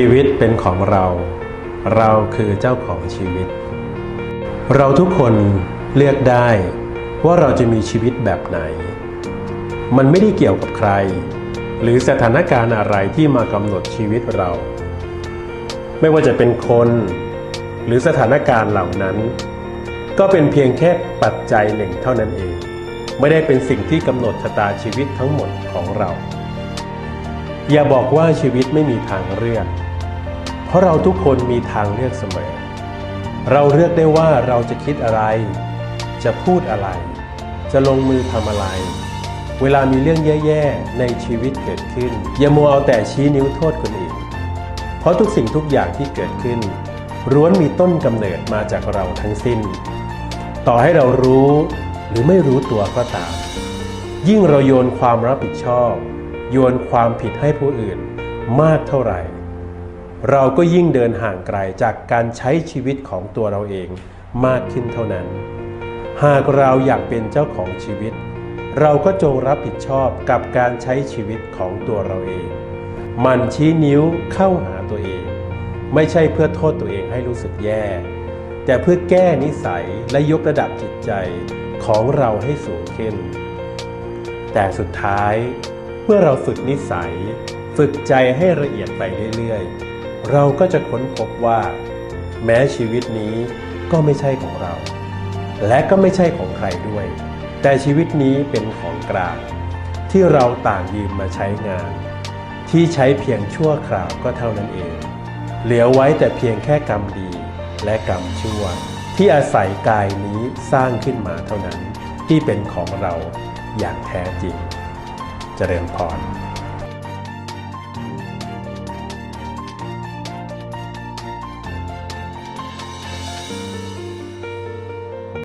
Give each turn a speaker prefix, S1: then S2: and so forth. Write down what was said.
S1: ชีวิตเป็นของเรา เราคือเจ้าของชีวิต เราทุกคนเลือกได้ว่าเราจะมีชีวิตแบบไหน มันไม่ได้เกี่ยวกับใคร หรือสถานการณ์อะไรที่มากำหนดชีวิตเรา ไม่ว่าจะเป็นคน หรือสถานการณ์เหล่านั้น ก็เป็นเพียงแค่ปัจจัยหนึ่งเท่านั้นเอง ไม่ได้เป็นสิ่งที่กำหนดชะตาชีวิตทั้งหมดของเราอย่าบอกว่าชีวิตไม่มีทางเลือก เพราะเราทุกคนมีทางเลือกเสมอ เราเลือกได้ว่าเราจะคิดอะไร จะพูดอะไร จะลงมือทำอะไร เวลามีเรื่องแย่ๆ ในชีวิตเกิดขึ้น อย่ามัวเอาแต่ชี้นิ้วโทษคนอื่น เพราะทุกสิ่งทุกอย่างที่เกิดขึ้นล้วนมีต้นกำเนิดมาจากเราทั้งสิ้น ต่อให้เรารู้หรือไม่รู้ตัวก็ตาม ยิ่งเราโยนความรับผิดชอบ โยนความผิดให้ผู้อื่นมากเท่าไหร่ เราก็ยิ่งเดินห่างไกลจากการใช้ชีวิตของตัวเราเองมากขึ้นเท่านั้น หากเราอยากเป็นเจ้าของชีวิต เราก็จงรับผิดชอบกับการใช้ชีวิตของตัวเราเอง มันชี้นิ้วเข้าหาตัวเอง ไม่ใช่เพื่อโทษตัวเองให้รู้สึกแย่ แต่เพื่อแก้นิสัยและยกระดับจิตใจของเราให้สูงขึ้น แต่สุดท้ายเมื่อเราฝึกนิสัย ฝึกใจให้ละเอียดไปเรื่อยๆ เราก็จะค้นพบว่า แม้ชีวิตนี้ก็ไม่ใช่ของเรา และก็ไม่ใช่ของใครด้วย แต่ชีวิตนี้เป็นของกลางที่เราต่างยืมมาใช้งาน ที่ใช้เพียงชั่วคราวก็เท่านั้นเอง เหลือไว้แต่เพียงแค่กรรมดีและกรรมชั่ว ที่อาศัยกายนี้สร้างขึ้นมาเท่านั้น ที่เป็นของเราอย่างแท้จริง เจริญพร